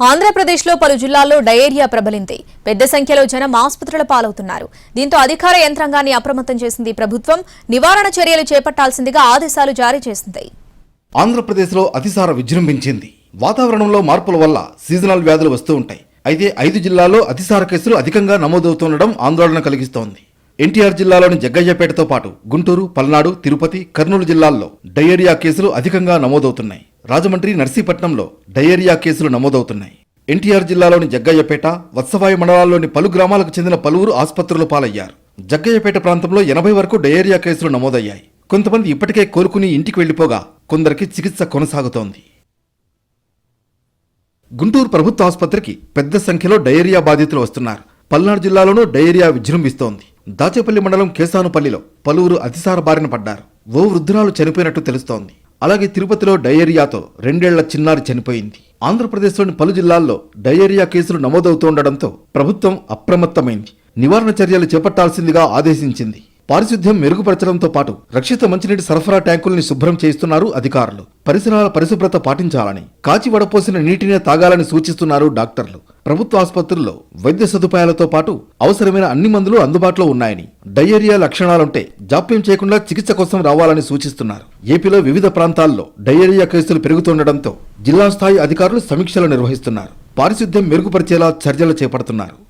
ఆంధ్రప్రదేశ్లో పలు జిల్లాల్లో డయేరియా ప్రబలింది. పెద్ద సంఖ్యలో జనం ఆసుపత్రుల పాలవుతున్నారు. దీంతో అధికార యంత్రాంగాన్ని అప్రమత్తం చేసింది ప్రభుత్వం. నివారణ చర్యలు చేపట్టాల్సిందిగా ఆదేశాలు జారీ చేసింది. ఆంధ్రప్రదేశ్లో అతిసార విజృంభించింది. వాతావరణంలో మార్పుల వల్ల సీజనల్ వ్యాధులు వస్తూ ఉంటాయి. అయితే ఐదు జిల్లాల్లో అతిసార కేసులు అధికంగా నమోదవుతుండడం ఆందోళన కలిగిస్తోంది. ఎన్టీఆర్ జిల్లాలోని జగ్గయ్యపేటతో పాటు గుంటూరు పల్నాడు తిరుపతి కర్నూలు జిల్లాల్లో డయేరియా కేసులు అధికంగా నమోదవుతున్నాయి. రాజమండ్రి నర్సీపట్నంలో డయేరియా కేసులు నమోదవుతున్నాయి. ఎన్టీఆర్ జిల్లాలోని జగ్గయ్యపేట వత్సవాయి మండలాల్లోని పలు గ్రామాలకు చెందిన పలువురు ఆసుపత్రులు పాలయ్యారు. జగ్గయ్యపేట ప్రాంతంలో ఎనభై వరకు డయేరియా కేసులు నమోదయ్యాయి. కొంతమంది ఇప్పటికే కోలుకుని ఇంటికి వెళ్ళిపోగా కొందరికి చికిత్స కొనసాగుతోంది. గుంటూరు ప్రభుత్వ ఆసుపత్రికి పెద్ద సంఖ్యలో డయేరియా బాధితులు వస్తున్నారు. పల్నాడు జిల్లాలోనూ డయేరియా విజృంభిస్తోంది. దాచేపల్లి మండలం కేసానుపల్లిలో పలువురు అతిసార బారిన పడ్డారు. ఓ వృద్ధురాలు చనిపోయినట్టు తెలుస్తోంది. అలాగే తిరుపతిలో డయేరియాతో రెండేళ్ళ చిన్నారి చనిపోయింది. ఆంధ్రప్రదేశ్లోని పలు జిల్లాల్లో డయేరియా కేసులు నమోదవుతుండడంతో ప్రభుత్వం అప్రమత్తమైంది. నివారణ చర్యలు చేపట్టాల్సిందిగా ఆదేశించింది. పారిశుద్ధ్యం మెరుగుపరచడంతో పాటు రక్షిత మంచినీటి సరఫరా ట్యాంకుల్ని శుభ్రం చేయిస్తున్నారు అధికారులు. పరిసరాల పరిశుభ్రత పాటించాలని కాచి వడపోసిన నీటినే తాగాలని సూచిస్తున్నారు డాక్టర్లు. ప్రభుత్వ ఆసుపత్రుల్లో వైద్య సదుపాయాలతో పాటు అవసరమైన అన్ని మందులు అందుబాటులో ఉన్నాయని డయేరియా లక్షణాలుంటే జాప్యం చేయకుండా చికిత్స కోసం రావాలని సూచిస్తున్నారు. ఏపీలో వివిధ ప్రాంతాల్లో డయేరియా కేసులు పెరుగుతుండటంతో జిల్లా స్థాయి అధికారులు సమీక్షలు నిర్వహిస్తున్నారు. పారిశుద్ధ్యం మెరుగుపరిచేలా చర్యలు చేపడుతున్నారు.